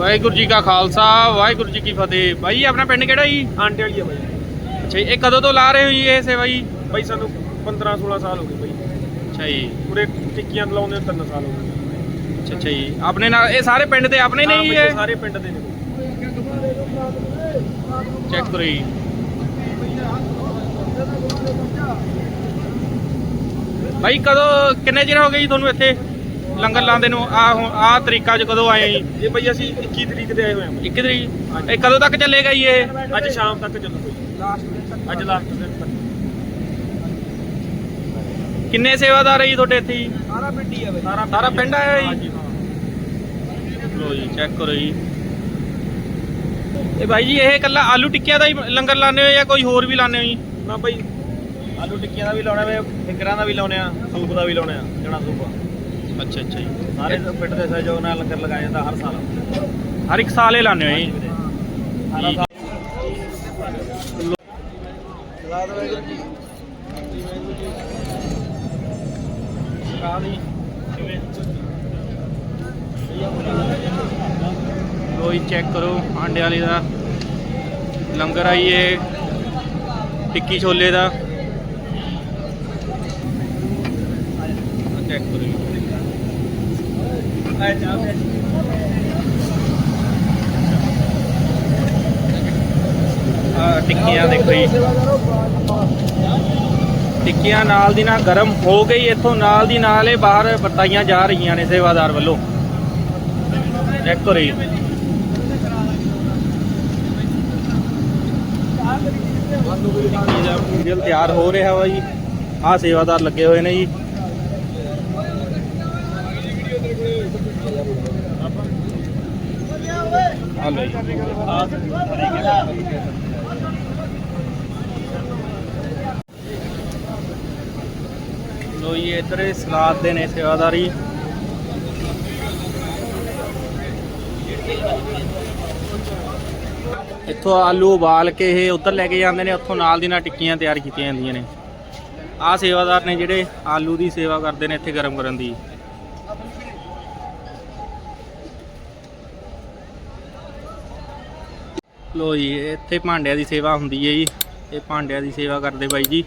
ਵਾਹਿਗੁਰੂ ਜੀ ਕਾ ਖਾਲਸਾ ਵਾਹਿਗੁਰੂ ਜੀ ਕੀ ਫਤਿਹ। ਬਾਈ ਆਪਣਾ ਪਿੰਡ ਕਿਹੜਾ ਜੀ? ਆਂਟੇ ਵਾਲੀ ਆ ਬਾਈ। ਅੱਛਾ ਜੀ, ਇਹ ਕਦੋਂ ਤੋਂ ਲਾ ਰਹੇ ਹੋ ਜੀ ਇਹ ਸੇਵਾ ਜੀ? ਬਾਈ ਸਾਨੂੰ 15 16 ਸਾਲ ਹੋ ਗਏ ਬਾਈ। ਅੱਛਾ ਜੀ। ਪੂਰੇ ਟਿੱਕੀਆਂ ਲਾਉਂਦੇ 3 ਸਾਲ ਹੋ ਗਏ। ਅੱਛਾ ਅੱਛਾ ਜੀ। ਆਪਣੇ ਨਾਲ ਇਹ ਸਾਰੇ ਪਿੰਡ ਦੇ ਆਪਣੇ ਨੇ ਹਾਂ ਜੀ ਬਾਈ, ਇਹ? ਸਾਰੇ ਪਿੰਡ ਦੇ ਨੇ ਚੈੱਕ ਕਰੋ ਜੀ। ਬਾਈ ਕਦੋਂ ਕਿੰਨੇ ਚਿਰ ਹੋ ਗਏ ਜੀ ਤੁਹਾਨੂੰ ਇੱਥੇ? ਲੰਗਰ ਲਾਉਂਦੇ ਨੂੰ ਆ ਆ ਤਰੀਕਾ ਚ ਕਦੋਂ ਆਏ ਜੀ? ਇਹ ਬਾਈ ਅਸੀਂ 21 ਤਰੀਕ ਦੇ ਆਏ ਹੋਏ ਹਾਂ ਬਾਈ। 21 ਤਰੀਕ? ਇਹ ਕਦੋਂ ਤੱਕ ਚੱਲੇਗਾ ਜੀ ਇਹ? ਅੱਜ ਸ਼ਾਮ ਤੱਕ ਚੱਲੂ। ਬਾਈ ਲਾਸਟ ਅੱਜ ਲਾਸਟ ਦਿਨ ਤੱਕ। ਕਿੰਨੇ ਸੇਵਾਦਾਰ ਹੈ ਜੀ ਤੁਹਾਡੇ ਇੱਥੇ ਜੀ? ਸਾਰਾ ਪਿੰਡ ਹੀ ਆ ਬਾਈ। ਸਾਰਾ ਸਾਰਾ ਪਿੰਡ ਆਇਆ ਜੀ? ਲੋ ਜੀ ਚੈੱਕ ਕਰੋ ਜੀ। ਇਹ ਭਾਈ ਜੀ ਇਹ ਇਕੱਲਾ ਆਲੂ ਟਿੱਕਿਆਂ ਦਾ ਹੀ ਲੰਗਰ ਲਾਣੇ ਹੋ ਜਾਂ ਕੋਈ ਹੋਰ ਵੀ ਲਾਣੇ ਹੋ ਜੀ? ਨਾ ਬਾਈ ਆਲੂ ਟਿੱਕੀਆਂ ਦਾ ਵੀ ਲਾਉਣਾ ਵੇ ਫਿੰਗਰਾਂ ਦਾ ਵੀ ਲਾਉਣੇ ਆ ਸੂਪ ਦਾ ਵੀ ਲਾਉਣੇ ਆ ਜਣਾ ਸੂਪ ਅੱਛਾ ਅੱਛਾ ਜੀ। ਸਾਰੇ ਪਿੰਡ ਦੇ ਸਹਿਯੋਗ ਨਾਲ ਲੰਗਰ ਲਗਾਇਆ ਜਾਂਦਾ ਹਰ ਸਾਲ। ਹਰ ਇੱਕ ਸਾਲ ਹੀ ਲਾਣੇ ਹੋ ਜੀ? ਸਾਰਾ। ਸਾਲ। ਵਾਹਿਗੁਰੂ ਜੀ। ਕਾਲੀ। ਚੈੱਕ ਕਰੋ ਆਂਡੇ ਵਾਲੀ ਦਾ। ਲੰਗਰ ਆਈਏ ਟਿੱਕੀ ਛੋਲੇ ਦਾ। ਚੈੱਕ ਕਰੋ ਟਿੱਕੀਆਂ ਦੇਖੋ ਜੀ। ਟਿੱਕੀਆਂ ਨਾਲ ਦੀ ਨਾਲ ਗਰਮ ਹੋ ਗਈ ਇੱਥੋਂ ਨਾਲ ਦੀ ਨਾਲ ਇਹ ਬਾਹਰ ਵਰਤਾਈਆਂ ਜਾ ਰਹੀਆਂ ਨੇ ਸੇਵਾਦਾਰ ਵੱਲੋਂ। ਚੈੱਕ ਕਰੋ ਜੀ। ਮਟੀਰੀਅਲ ਤਿਆਰ ਹੋ ਰਿਹਾ ਵਾ ਜੀ। ਆਹ ਸੇਵਾਦਾਰ ਲੱਗੇ ਹੋਏ ਨੇ ਜੀ। ਲੋ ਜੀ, ਇੱਧਰ ਇਹ ਸਲਾਦ ਦੇ ਨੇ ਸੇਵਾਦਾਰੀ। ਇੱਥੋਂ ਆਲੂ ਉਬਾਲ ਕੇ ਇਹ ਉੱਧਰ ਲੈ ਕੇ ਜਾਂਦੇ ਨੇ, ਉੱਥੋਂ ਨਾਲ ਦੀ ਨਾਲ ਟਿੱਕੀਆਂ ਤਿਆਰ ਕੀਤੀਆਂ ਜਾਂਦੀਆਂ ਨੇ। ਆਹ ਸੇਵਾਦਾਰ ਨੇ ਜਿਹੜੇ ਆਲੂ ਦੀ ਸੇਵਾ ਕਰਦੇ ਨੇ ਇੱਥੇ ਗਰਮ ਕਰਨ ਦੀ। ਲੋ ਜੀ, ਇੱਥੇ ਭਾਂਡਿਆਂ ਦੀ ਸੇਵਾ ਹੁੰਦੀ ਹੈ ਜੀ। ਇਹ ਭਾਂਡਿਆਂ ਦੀ ਸੇਵਾ ਕਰਦੇ ਬਾਈ ਜੀ।